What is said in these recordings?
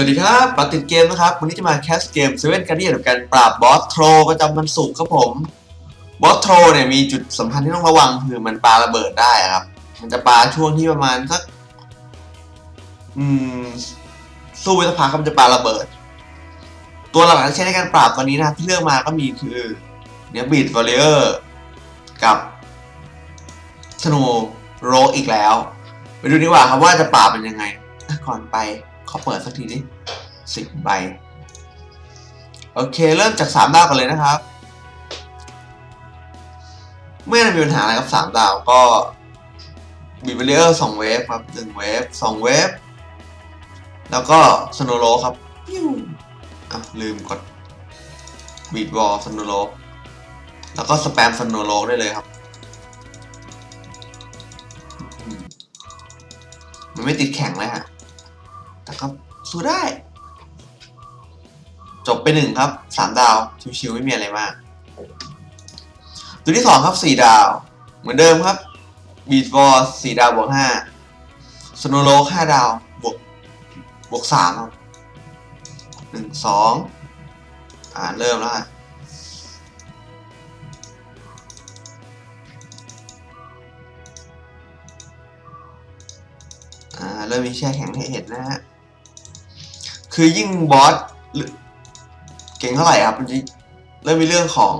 สวัสดีครับมาติดเกมนะครับ วันนี้จะมาแคสเกมเซเว่นการเดียนกับการปราบบอสโทรประจำวันศุกร์ครับผม บอสโทรเนี่ยมีจุดสำคัญที่ต้องระวังคือมันปาระเบิดได้ครับ มันจะปาช่วงที่ประมาณสัก อืม สู้ไปสักพักมันจะปาระเบิด ตัวหลักๆที่ใช้ในการปราบตอนนี้นะครับที่เลือกมาก็มีคือเนี่ยบีดวอลเลอร์กับสโนโรอีกแล้ว ไปดูดีกว่าครับว่าจะปราบเป็นยังไง ก่อนไป ขอเปิดสักทีนี้สิบใบ โอเค เริ่มจากสามดาวกันเลยนะครับ ไม่น่ามีปัญหาอะไรกับสามดาวก็บีบเบอร์สองเวฟครับหนึ่งเวฟสองเวฟแล้วก็สโนโลครับปิ้วอะลืมกดบีดวอลสโนโลแล้วก็สแปมสโนโลได้เลยครับมมันไม่ติดแข็งเลยฮะ แต่ก็สู้ได้ จบไปหนึ่งครับสามดาว ชิวๆไม่มีอะไรมาก ตัวที่สองครับสี่ดาว เหมือนเดิมครับบีทวอลสี่ดาวบวกห้าสโนโลห้าดาวบวกบวกสามครับหนึ่งสองอ่าเริ่มแล้วฮะอ่าเริ่มมีแช่แข็งให้เห็นนะฮะ คือยิ่งบอสเก่งเท่าไหร่ครับมันจะเริ่มมีเรื่องของ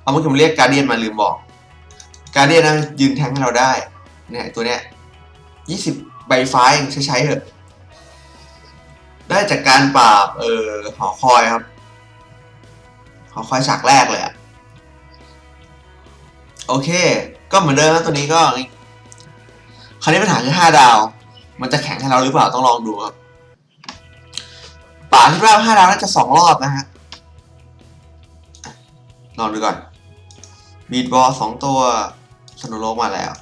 เอาเมื่อกี้ผมเรียกการเดียนมาลืมบอกการเดียนนะยืนแทงให้เราได้ เนี่ยตัวเนี้ยยี่สิบใบฟ้ายังใช้ใช้เถอะ ได้จากการปราบเออหอคอยครับหอคอยฉากแรกเลยอะโอเค ก็เหมือนเดิมนะตัวนี้ก็ คราวนี้ปัญหาคือห้าดาว มันจะแข็งให้เราหรือเปล่าต้องลองดูครับ ป่าที่ว่าห้าดาวน่าจะสองรอบนะฮะลองดูก่อนบีดบอลสองตัวสโนโลกมาแล้ว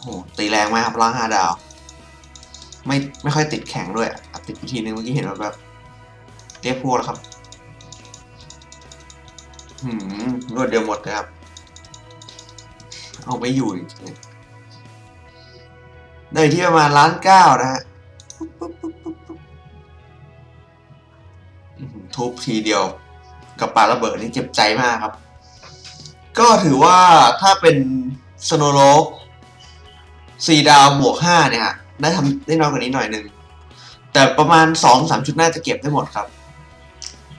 โหตีแรงมากครับล่างห้าดาว ไม่ไม่ค่อยติดแข็งด้วย ติดอีกทีนึงเมื่อกี้เห็นแบบแบบเรียกพวกแล้วครับหืมรวดเดียวหมดเลยครับ เอาไม่อยู่จริงได้ที่ประมาณล้านเก้านะฮะ ทุบทีเดียวกับปาระเบิดนี่เจ็บใจมากครับ ก็ถือว่าถ้าเป็นสโนโลกสี่ดาวบวกห้าเนี่ยได้ทำได้น้อยกว่านี้หน่อยหนึ่ง แต่ประมาณสองสามชุดน่าจะเก็บได้หมดครับ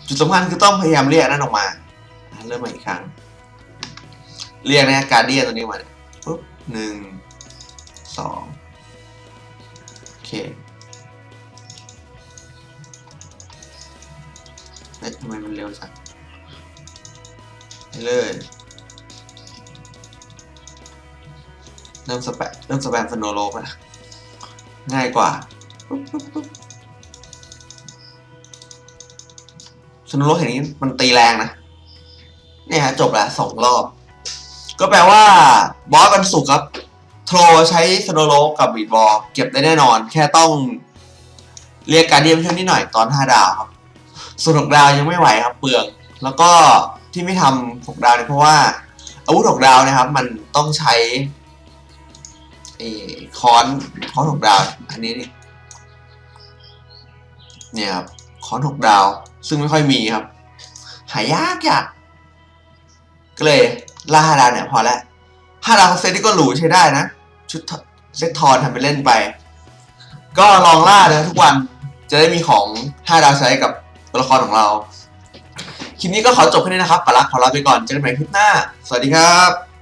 จุดสำคัญคือต้องพยายามเรียกนั่นออกมา เริ่มใหม่อีกครั้ง เรียกนะการเดียนตัวนี้มาปุ๊บหนึ่งสองโอเค เอ๊ะทำไมมันเร็วจังไปเลยเริ่มสแปมเริ่มสแปมสโนโลกแล้วง่ายกว่าสโนโลกเห็นนี้มันตีแรงนะเนี่ยฮะจบแล้วสองรอบ ก็แปลว่าบอสกันสุกครับโทรใช้สโนโลกกับบีดบอลเก็บได้แน่นอน แค่ต้องเรียกการเดียมช่วยนิดหน่อยตอน 5 ดาวครับ ส่วนหกดาวยังไม่ไหวครับเปลืองแล้วก็ที่ไม่ทำหกดาวเนี่ยเพราะว่าอาวุธหกดาวนะครับ มันต้องใช้เออค้อนค้อนหกดาว อันนี้นี่เนี่ยครับค้อนหกดาว ซึ่งไม่ค่อยมีครับ หายากยากก็เลยล่าห้าดาวเนี่ยพอแล้วห้าดาวเซตนี่ก็หรูใช้ได้นะ ชุดเซตทอนทำไปเล่นไป ก็ลองล่านะทุกวันจะได้มีของห้าดาวใช้กับ ตัวละครของเรา คลิปนี้ก็ขอจบแค่นี้นะครับปาลักขอลาไปก่อนเจอกันใหม่คลิปหน้า สวัสดีครับ